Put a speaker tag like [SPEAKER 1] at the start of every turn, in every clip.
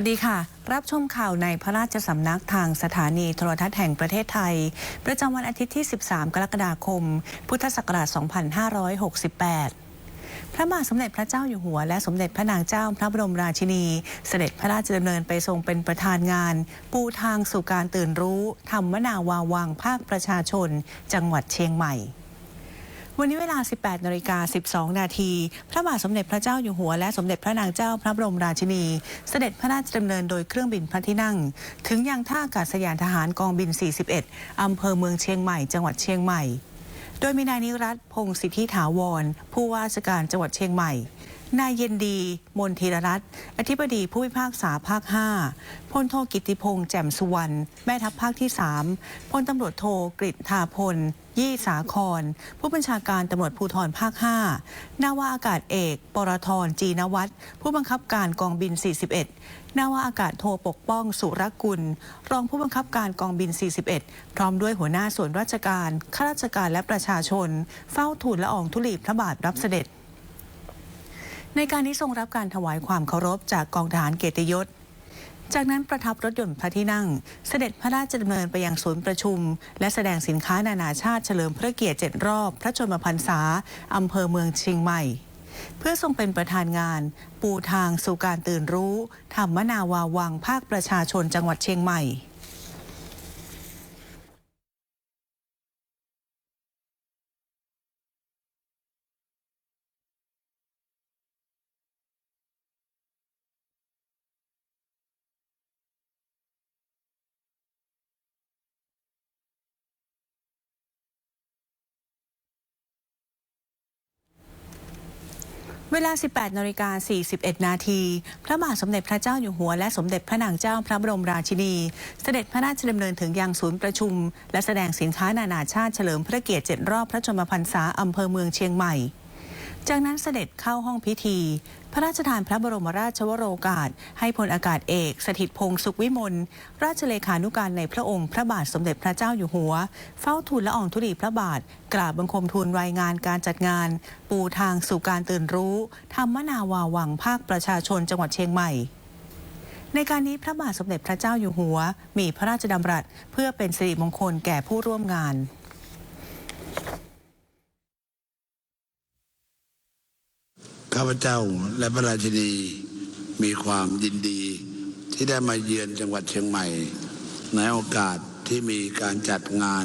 [SPEAKER 1] สวัสดีค่ะ รับชมข่าวในพระราชสำนักทางสถานีโทรทัศน์แห่งประเทศไทย ประจำวันอาทิตย์ที่ 13 กรกฎาคม พุทธศักราช 2568พระบาทสมเด็จพระเจ้าอยู่หัวและสมเด็จพระนางเจ้าพระบรมราชินี เสด็จพระราชดำเนินไปทรงเป็นประธานงาน ปูทางสู่การตื่นรู้ธรรมนาวาวังภาคประชาชน จังหวัดเชียงใหม่ วันนี้เวลา 18นาฬิกา12 นาที พระบาทสมเด็จพระเจ้าอยู่หัว และสมเด็จพระนางเจ้าพระบรมราชินี เสด็จพระราชดำเนินโดยเครื่องบินพระที่นั่ง ถึงยังท่าอากาศยานทหารกองบิน 41 อำเภอเมืองเชียงใหม่ จังหวัดเชียงใหม่ โดยมีนายนิรัตพงศิทธิถาวร ผู้ว่าราชการจังหวัดเชียงใหม่ นายเย็นดี มนธีรรัตน์อธิบดีผู้พิพากษาภาค 5พลโทกิติพงษ์แจ่มสุวรรณ แม่ทัพภาคที่ 3พลตำรวจโทกฤษธาพล ยี่สาคร ผู้บัญชาการตำรวจภูธรภาค 5 นาวาอากาศเอก ปรทรจีนวัฒน์ผู้บังคับการกองบิน 41 นาวาอากาศโทปกป้องสุรกุล รองผู้บังคับการกองบิน 41 พร้อมด้วยหัวหน้าส่วนราชการ ข้าราชการและประชาชน เฝ้าทูลละอองธุลีพระบาทรับเสด็จ ในการนี้ทรงรับการถวายความเคารพจากกองทหารเกียรติยศ จากนั้นประทับรถยนต์พระที่นั่ง เสด็จพระราชดำเนินไปยังศูนย์ประชุม และแสดงสินค้านานาชาติเฉลิมพระเกียรติเจ็ดรอบ พระชนมพรรษาอำเภอเมืองเชียงใหม่ เพื่อทรงเป็นประธานงาน ปูทางสู่การตื่นรู้ธรรมนาวาวังภาคประชาชนจังหวัดเชียงใหม่ วลา 18นาฬิกา41 นาที พระบาทสมเด็จพระเจ้าอยู่หัว และสมเด็จพระนางเจ้าพระบรมราชินี เสด็จพระราชดำเนินถึงยังศูนย์ประชุม และแสดงสินค้านานาชาติเฉลิมพระเกียรติเจ็ดรอบพระชนมพรรษาอำเภอเมืองเชียงใหม่ จากนั้นเสด็จเข้าห้องพิธีพระราชทานพระบรมราชวโรกาส ให้พลอากาศเอก สถิตพงศ์สุขวิมล ราชเลขานุการในพระองค์ พระบาทสมเด็จพระเจ้าอยู่หัว เฝ้าทูลละอองธุลีพระบาท กราบบังคมทูลรายงานการจัดงาน ปูทางสู่การตื่นรู้ธรรมนาวาวังภาคประชาชนจังหวัดเชียงใหม่ในการนี้พระบาทสมเด็จพระเจ้าอยู่หัว มีพระราชดำรัส เพื่อเป็นสิริมงคลแก่ผู้ร่วมงาน
[SPEAKER 2] ข้าพเจ้าและพระราชินีมีความยินดี ที่ได้มาเยือนจังหวัดเชียงใหม่ ในโอกาสที่มีการจัดงาน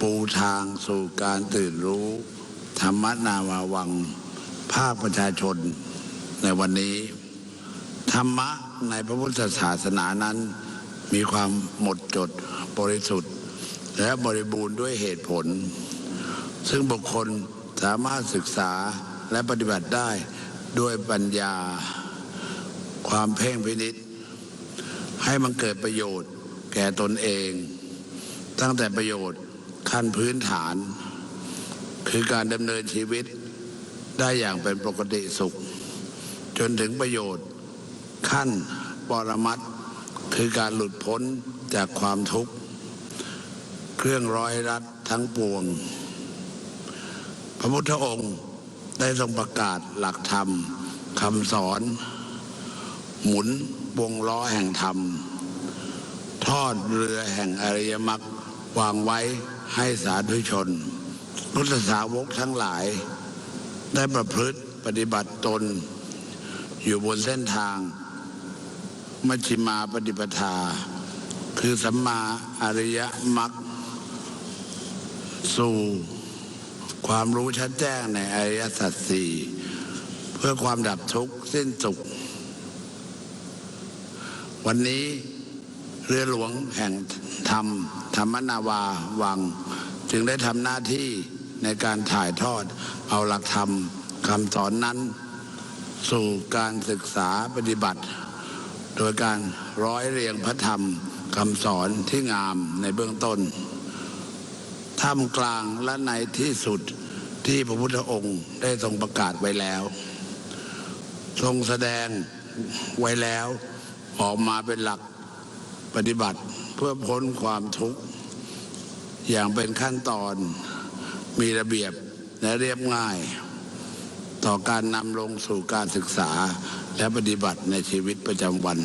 [SPEAKER 2] ปูทางสู่การตื่นรู้ ธรรมนาวาวัง ภาคประชาชนในวันนี้ ธรรมะในพระพุทธศาสนานั้น มีความหมดจดบริสุทธิ์ และบริบูรณ์ด้วยเหตุผล ซึ่งบุคคลสามารถศึกษา และปฏิบัติได้ด้วยปัญญาความเพ่งพินิษให้มันเกิดประโยชน์แก่ตนเอง ตั้งแต่ประโยชน์ขั้นพื้นฐาน คือการดำเนินชีวิตได้อย่างเป็นปกติสุข จนถึงประโยชน์ ขั้นปรมัตคือการหลุดพ้นจากความทุกข์ เครื่องร้อยรัดทั้งปวง พระพุทธองค์ ได้ทรงประกาศหลักธรรมคำสอน หมุนวงล้อแห่งธรรม ทอดเรือแห่งอริยมรรควางไว้ให้สาธุชน พุทธสาวกทั้งหลาย ได้ประพฤติปฏิบัติตน อยู่บนเส้นทาง มัชฌิมาปฏิปทา คือสัมมาอริยมรรคสู่ ความรู้ชัดแจ้งในอริยสัจสี่เพื่อความดับทุกข์สิ้นสุข วันนี้เรือหลวงแห่งธรรม ธรรมนาวาวัง จึงได้ทำหน้าที่ในการถ่ายทอดเอาหลักธรรมคำสอนนั้น สู่การศึกษาปฏิบัติ โดยการร้อยเรียงพระธรรมคำสอนที่งามในเบื้องต้น ท่ามกลางและในที่สุดที่พระพุทธองค์ได้ทรงประกาศไว้แล้ว ทรงแสดงไว้แล้วออกมาเป็นหลักปฏิบัติเพื่อพ้นความทุกข์อย่างเป็นขั้นตอนมีระเบียบและเรียบง่าย ต่อการนำลงสู่การศึกษาและปฏิบัติในชีวิตประจำวัน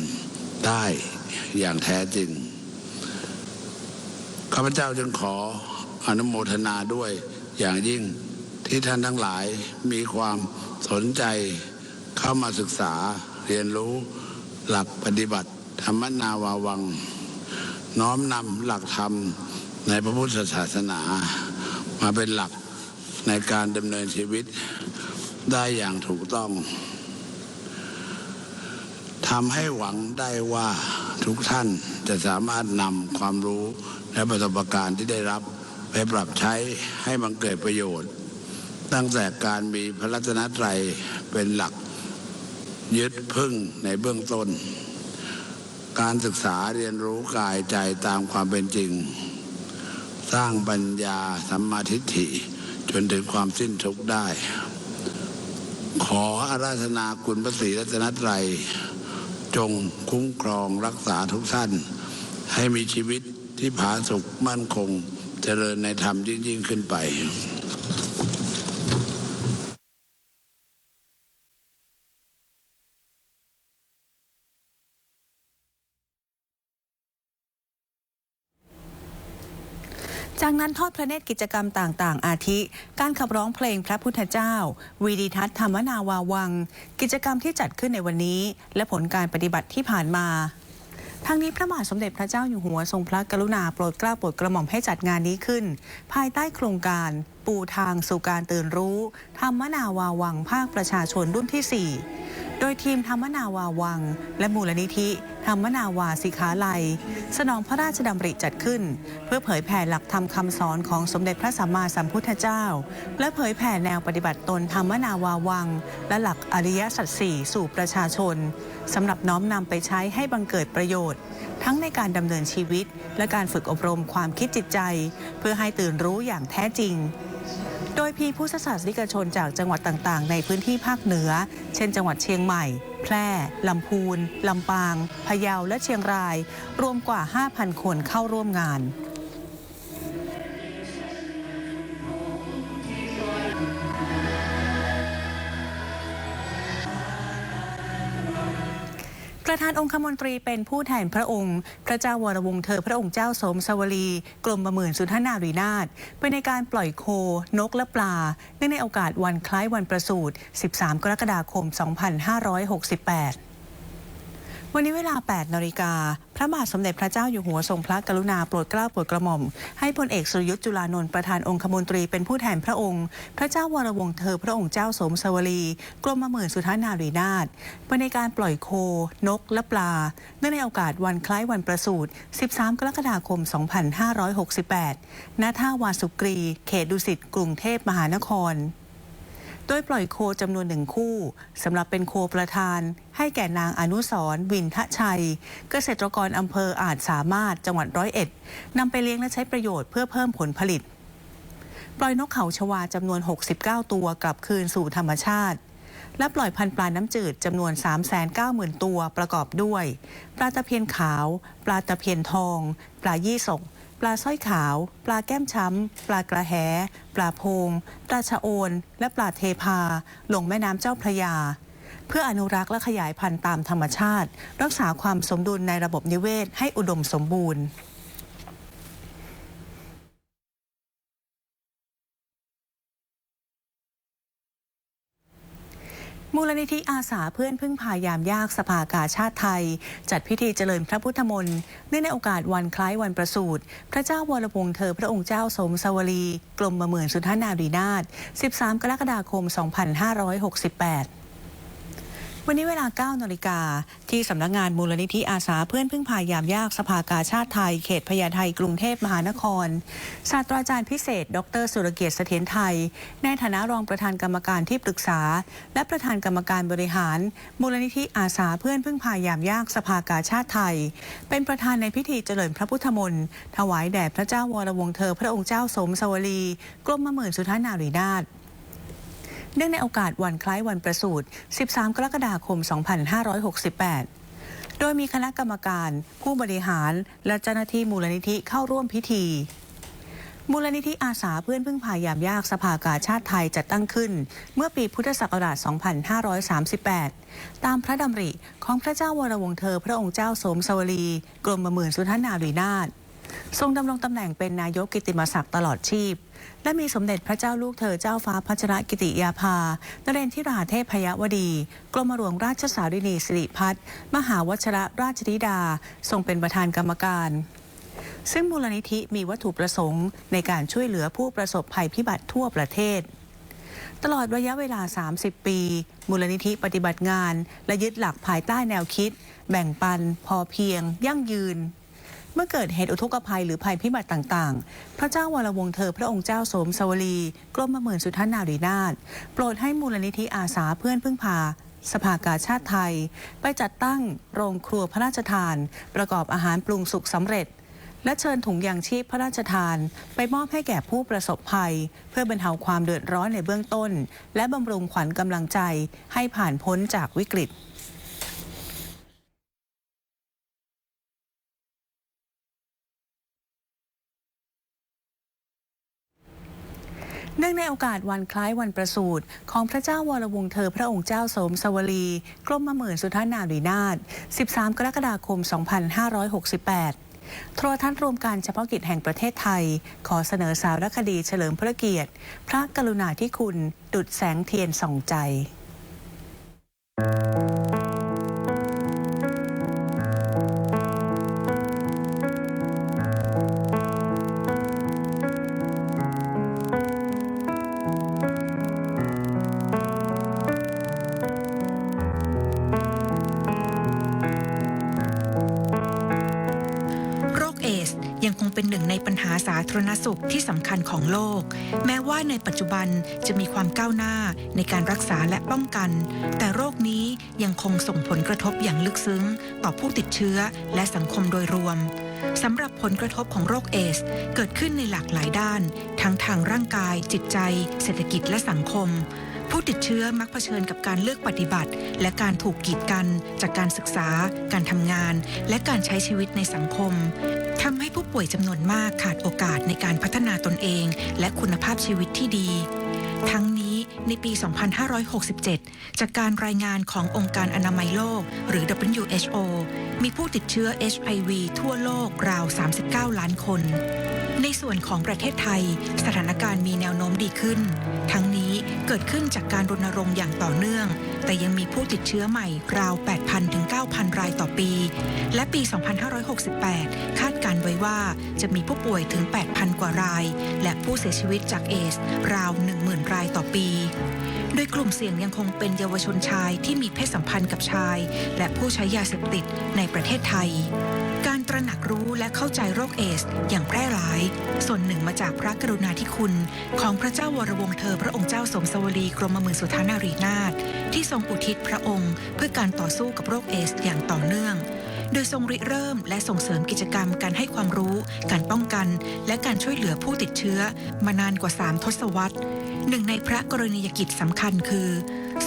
[SPEAKER 2] ได้อย่างแท้จริงข้าพเจ้าจึงขอ อนุโมทนาด้วยอย่างยิ่งที่ท่านทั้งหลายมีความสนใจเข้ามาศึกษาเรียนรู้หลักปฏิบัติธรรมนาวาวัง น้อมนำหลักธรรมในพระพุทธศาสนา มาเป็นหลักในการดำเนินชีวิตได้อย่างถูกต้องทำให้หวังได้ว่าทุกท่านจะสามารถนำความรู้และประสบการณ์ที่ได้รับ ไปปรับใช้ให้บังเกิดประโยชน์ ตั้งแต่การมีพระรัตนตรัยเป็นหลักยึดพึ่งในเบื้องต้น การศึกษาเรียนรู้กายใจตามความเป็นจริง สร้างปัญญาสัมมาทิฏฐิจนถึงความสิ้นทุกข์ได้ ขออาราธนาคุณพระศรีรัตนตรัย จงคุ้มครองรักษาทุกท่าน ให้มีชีวิตที่ผาสุกมั่นคง เจริญในธรรมยิ่งยิ่งขึ้นไป
[SPEAKER 1] จากนั้นทอดพระเนตรกิจกรรมต่างๆ อาทิ การขับร้องเพลงพระพุทธเจ้า วีดีทัศน์ธรรมนาวาวัง กิจกรรมที่จัดขึ้นในวันนี้ และผลการปฏิบัติที่ผ่านมา ทางนี้พระบาทสมเด็จพระเจ้าอยู่หัวทรงพระกรุณาโปรดเกล้าโปรดกระหม่อมให้จัดงานนี้ขึ้น ภายใต้โครงการ ปูทางสู่การตื่นรู้ ธรรมนาวาวังภาคประชาชนรุ่นที่ 4 โดยทีมธรรมนาวาวัง และมูลนิธิ ธรรมนาวาสิขาลัย สนองพระราชดำริจัดขึ้น เพื่อเผยแผ่หลักธรรมคำสอนของสมเด็จพระสัมมาสัมพุทธเจ้า และเผยแผ่แนวปฏิบัติตนธรรมนาวาวัง และหลักอริยสัจสี่สู่ประชาชนสำหรับน้อมนำไปใช้ให้บังเกิดประโยชน์ ทั้งในการดำเนินชีวิต และการฝึกอบรมความคิดจิตใจ เพื่อให้ตื่นรู้อย่างแท้จริง โดยพีผู้ศาสนิกชนจากจังหวัดต่างๆ ในพื้นที่ภาคเหนือ เช่นจังหวัดเชียงใหม่ แพร่ ลำพูน ลำปาง พะเยาและเชียงราย รวมกว่า 5,000 คนเข้าร่วมงาน ประธานองคมนตรีเป็นผู้แทนพระองค์ พระเจ้าวรวงศ์เธอพระองค์เจ้าสมสวรี กรมประหมื่นสุนทนารีนาถไปในการปล่อยโค นกและปลาเนื่องในโอกาสวันคล้ายวันประสูติ 13 กรกฎาคม 2568 วันนี้เวลา 8นาฬิกา พระบาทสมเด็จพระเจ้าอยู่หัวทรงพระกรุณาโปรดเกล้าโปรดกระหม่อม ให้พลเอกสุรยุทธ์จุลานนท์ประธานองคมนตรีเป็นผู้แทนพระองค์ พระเจ้าวรวงศ์เธอพระองค์เจ้าสมสวลีกรมหมื่นสุทานารีนาถไปในการปล่อยโค นก และปลา เนื่องในโอกาสวันคล้ายวันประสูติ 13 กรกฎาคม 2568 ณ ท่าวาสุกรี เขตดุสิต กรุงเทพมหานคร โดยปล่อยโคจำนวนหนึ่งคู่สำหรับเป็นโคประธาน ให้แก่นางอนุสรวินทชัย เกษตรกรอำเภออาจสามารถจังหวัดร้อยเอ็ดนำไปเลี้ยงและใช้ประโยชน์เพื่อเพิ่มผลผลิต ปล่อยนกเขาชวาจำนวน 69 ตัวกลับคืนสู่ธรรมชาติและปล่อยพันธุ์ปลาน้ำจืดจำนวน 390,000 ตัวประกอบด้วย ปลาตะเพียนขาว ปลาตะเพียนทอง ปลายี่สก ปลาสร้อยขาว ปลาแก้มช้ำ ปลากระแห ปลาโพง ปลาชะโอน และปลาเทพา ลงแม่น้ำเจ้าพระยา เพื่ออนุรักษ์และขยายพันธุ์ตามธรรมชาติ รักษาความสมดุลในระบบนิเวศให้อุดมสมบูรณ์ มูลนิธิอาสาเพื่อนพึ่งพายามยากสภากาชาติไทย จัดพิธีเจริญพระพุทธมนต์เนื่องในโอกาสวันคล้ายวันประสูติพระเจ้าวรวงศ์เธอพระองค์เจ้าสมสวลีกรมประเมินสุทธานารีนาถ13 กรกฎาคม 2568 วันนี้เวลา 9นาฬิกาที่สำนักงานมูลนิธิอาสาเพื่อนพึ่งพายามยากสภากาชาติไทย เขตพญาไทกรุงเทพมหานคร ศาสตราจารย์พิเศษ ดร สุรเกียรติเสถียรไทย ในฐานะรองประธานกรรมการที่ปรึกษา และประธานกรรมการบริหาร มูลนิธิอาสาเพื่อนพึ่งพายามยากสภากาชาติไทย เป็นประธานในพิธีเจริญพระพุทธมนต์ถวายแด่พระเจ้าวรวงศ์เธอพระองค์เจ้าสมสวลีกรมหมื่นสุทธานารีนาถ เนื่องในโอกาสวันคล้ายวันประสูติ 13 กรกฎาคม 2568โดยมีคณะกรรมการ ผู้บริหาร และเจ้าหน้าที่มูลนิธิเข้าร่วมพิธี มูลนิธิอาสาเพื่อนพึ่งพายามยากสภากาชาติไทยจัดตั้งขึ้น เมื่อปีพุทธศักราช 2538 ตามพระดำริของพระเจ้าวรวงศ์เธอพระองค์เจ้าสมสวลีกรมหมื่นสุทนารีนาถ ทรงดำรงตำแหน่งเป็นนายกกิติมศักดิ์ตลอดชีพ และมีสมเด็จพระเจ้าลูกเธอเจ้าฟ้าพัชรกิติยาภานเรนทิราเทพพยวดี กรมหลวงราชสารินีสิริพัฒน์มหาวชระราชธิดา ทรงเป็นประธานกรรมการซึ่งมูลนิธิมีวัตถุประสงค์ในการช่วยเหลือผู้ประสบภัยพิบัติทั่วประเทศ ตลอดระยะเวลา 30 ปี มูลนิธิปฏิบัติงาน และยึดหลักภายใต้แนวคิด แบ่งปัน พอเพียง ยั่งยืน เมื่อเกิดเหตุอุทกภัยหรือภัยพิบัติต่างๆ พระเจ้าวรวงเธอพระองค์เจ้าสมสวลีกรมหมื่นสุทธนารีนาถโปรดให้มูลนิธิอาสาเพื่อนพึ่งพาสภากาชาติไทย ไปจัดตั้งโรงครัวพระราชทาน ประกอบอาหารปรุงสุกสำเร็จ และเชิญถุงยางชีพพระราชทาน ไปมอบให้แก่ผู้ประสบภัย เพื่อบรรเทาความเดือดร้อนในเบื้องต้น และบำรุงขวัญกำลังใจให้ผ่านพ้นจากวิกฤต เนื่องในโอกาสวันคล้ายวันประสูติของพระเจ้าวรวงศ์เธอพระองค์เจ้าสมสวลี กรมมหมื่นสุทธนารีนาถ13 กรกฎาคม 2568โทรทัศน์รวมการเฉพาะกิจแห่งประเทศไทย ขอเสนอสารคดีเฉลิมพระเกียรติ พระกรุณาธิคุณ ดุดแสงเทียนส่องใจ
[SPEAKER 3] ญหาสาธารณสุขที่สำคัญของโลก แม้ว่าในปัจจุบันจะมีความก้าวหน้าในการรักษาและป้องกัน แต่โรคนี้ยังคงส่งผลกระทบอย่างลึกซึ้ง ต่อผู้ติดเชื้อและสังคมโดยรวมสำหรับผลกระทบของโรคเอส เกิดขึ้นในหลากหลายด้าน ทั้งทางร่างกาย จิตใจ เศรษฐกิจและสังคม ผู้ติดเชื้อมักเผชิญกับการเลือกปฏิบัติ และการถูกกีดกัน จากการศึกษา การทำงาน และการใช้ชีวิตในสังคม ทำให้ผู้ป่วยจำนวนมากขาดโอกาสในการพัฒนาตนเอง และคุณภาพชีวิตที่ดี ทั้งนี้ในปี 2567 จากการรายงานขององค์การอนามัยโลก หรือ WHO มีผู้ติดเชื้อ HIV ทั่วโลกราว 39 ล้านคน ในส่วนของประเทศไทย สถานการณ์มีแนวโน้มดีขึ้น ทั้งนี้เกิดขึ้นจากการรณรงค์อย่างต่อเนื่อง แต่ยังมีผู้ติดเชื้อใหม่ราว 8,000 ถึง 9,000 รายต่อปี และปี 2568 คาดการไว้ว่าจะมีผู้ป่วยถึง 8,000 กว่าราย และผู้เสียชีวิตจากเอส ราว 10,000 รายต่อปี โดยกลุ่มเสี่ยงยังคงเป็นเยาวชนชายที่มีเพศสัมพันธ์กับชาย และผู้ใช้ยาเสพติดในประเทศไทย การตระหนักรู้และเข้าใจโรคเอส อย่างแพร่หลาย ส่วนหนึ่งมาจากพระกรุณาธิคุณ ของพระเจ้าวรวงเธอพระองค์เจ้าสมสวลีกรมมื่นสุทธานารีนาถที่ทรงอุทิศพระองค์ เพื่อการต่อสู้กับโรคเอส อย่างต่อเนื่อง โดยทรงริเริ่มและส่งเสริมกิจกรรมการให้ความรู้ การป้องกัน และการช่วยเหลือผู้ติดเชื้อ มานานกว่า 3 ทศวรรษหนึ่งในพระกรณียกิจสำคัญคือ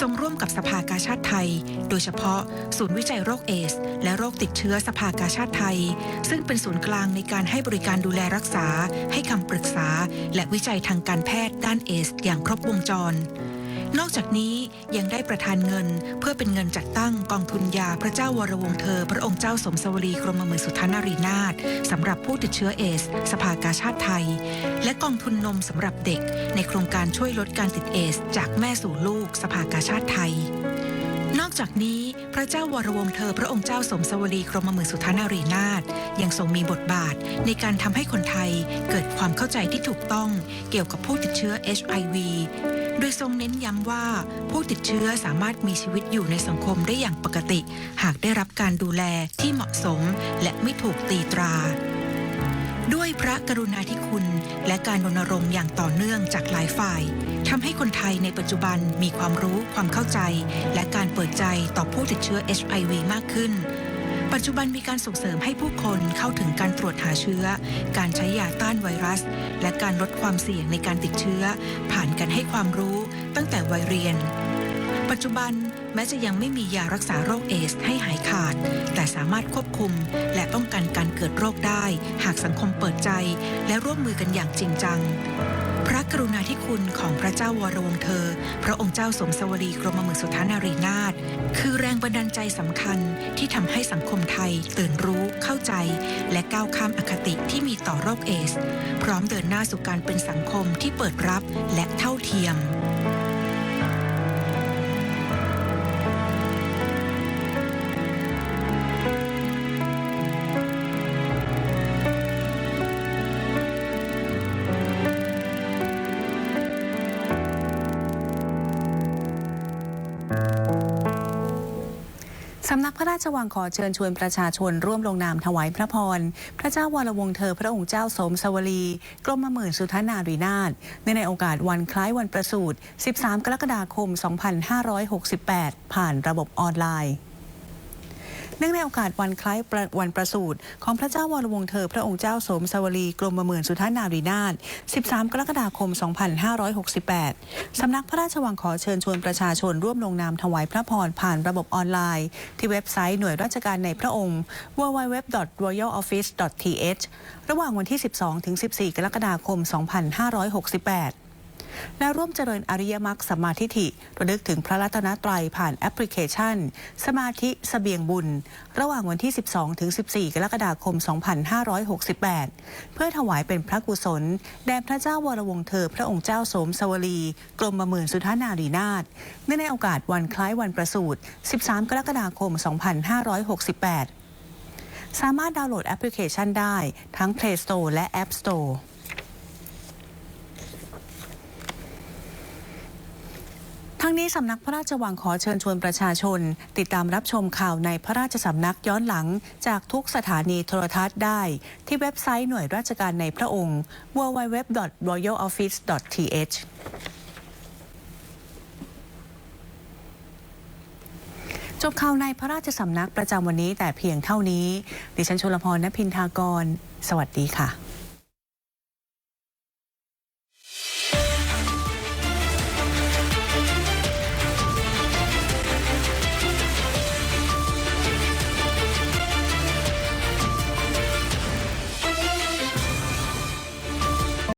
[SPEAKER 3] ทรงร่วมกับสภากาชาติไทย โดยเฉพาะศูนย์วิจัยโรคเอส และโรคติดเชื้อสภากาชาติไทย ซึ่งเป็นศูนย์กลางในการให้บริการดูแลรักษา ให้คำปรึกษา และวิจัยทางการแพทย์ด้านเอส อย่างครบวงจร นอกจากนี้ยังได้ประทานเงินเพื่อเป็นเงินจัดตั้งกองทุนยาพระเจ้าวรวงเธอ พระองค์เจ้าสมสวลีกรมมื่นสุทานารีนาถสำหรับผู้ติดเชื้อเอส สภากาชาติไทย และกองทุนนมสำหรับเด็ก ในโครงการช่วยลดการติดเอส จากแม่สู่ลูก สภากาชาติไทยนอกจากนี้พระเจ้าวรวงเธอพระองค์เจ้าสมสวลีกรมมื่นสุทานารีนาถยังทรงมีบทบาทในการทำให้คนไทยเกิดความเข้าใจที่ถูกต้องเกี่ยวกับผู้ติดเชื้อ HIV โดยทรงเน้นย้ำว่า ผู้ติดเชื้อสามารถมีชีวิตอยู่ในสังคมได้อย่างปกติ หากได้รับการดูแลที่เหมาะสมและไม่ถูกตีตรา ด้วยพระกรุณาธิคุณ และการรณรงค์อย่างต่อเนื่องจากหลายฝ่ายทำให้คนไทยในปัจจุบันมีความรู้ความเข้าใจ และการเปิดใจต่อผู้ติดเชื้อ HIV มากขึ้น ปัจจุบันมีการส่งเสริมให้ผู้คนเข้าถึงการตรวจหาเชื้อ การใช้ยาต้านไวรัส และการลดความเสี่ยงในการติดเชื้อ ผ่านการให้ความรู้ตั้งแต่วัยเรียน ปัจจุบันแม้จะยังไม่มียารักษาโรคเอสให้หายขาด แต่สามารถควบคุม และป้องกันการเกิดโรคได้ หากสังคมเปิดใจ และร่วมมือกันอย่างจริงจัง พระกรุณาธิคุณของพระเจ้าวรวงเธอ พระองค์เจ้าสมสวรีกรมหมึกสุทานารีนาถคือแรงบันดาลใจสำคัญที่ทำให้สังคมไทยตื่นรู้เข้าใจ และก้าวข้ามอคติที่มีต่อโรคเอส พร้อมเดินหน้าสู่การเป็นสังคมที่เปิดรับและเท่าเทียม
[SPEAKER 1] พระราชวังขอเชิญชวนประชาชนร่วมลงนามถวายพระพร พระเจ้าวรวงศ์เธอพระองค์เจ้าสมสวรี กรมหมื่นสุทธนารีนาถในในโอกาสวันคล้ายวันประสูติ 13 กรกฎาคม 2568 ผ่านระบบออนไลน์ เนื่องในโอกาสวันคล้ายวันประสูติของพระเจ้าวรวงศ์เธอ พระองค์เจ้าสมสวลีกรมหมื่นสุทธนารีนาถ13 กรกฎาคม 2568 สำนักพระราชวังขอเชิญชวนประชาชนร่วมลงนามถวายพระพรผ่านระบบออนไลน์ ที่เว็บไซต์หน่วยราชการในพระองค์ www.royaloffice.th ระหว่างวันที่ 12 ถึง 14 กรกฎาคม 2568 และร่วมเจริญอริยมรรคสมาทิฏฐิระลึกถึงพระรัตนตรัยผ่านแอปพลิเคชัน สมาธิสเสบียงบุญ ระหว่างวันที่ 12 ถึง 14 กรกฎาคม 2568 เพื่อถวายเป็นพระกุศล แด่พระเจ้าวรวงเธอ พระองค์เจ้าสมสวลีกรมหมื่นสุทานารีนาถเนื่องในโอกาสวันคล้ายวันประสูติ 13 กรกฎาคม 2568 สามารถดาวน์โหลดแอปพลิเคชันได้ทั้ง Play Store และ App Store ทั้งนี้สำนักพระราชวังขอเชิญชวนประชาชน ติดตามรับชมข่าวในพระราชสำนักย้อนหลัง จากทุกสถานีโทรทัศน์ได้ ที่เว็บไซต์หน่วยราชการในพระองค์ www.royaloffice.th จบข่าวในพระราชสำนักประจำวันนี้แต่เพียงเท่านี้ ดิฉันชลพรณพินทากร สวัสดีค่ะ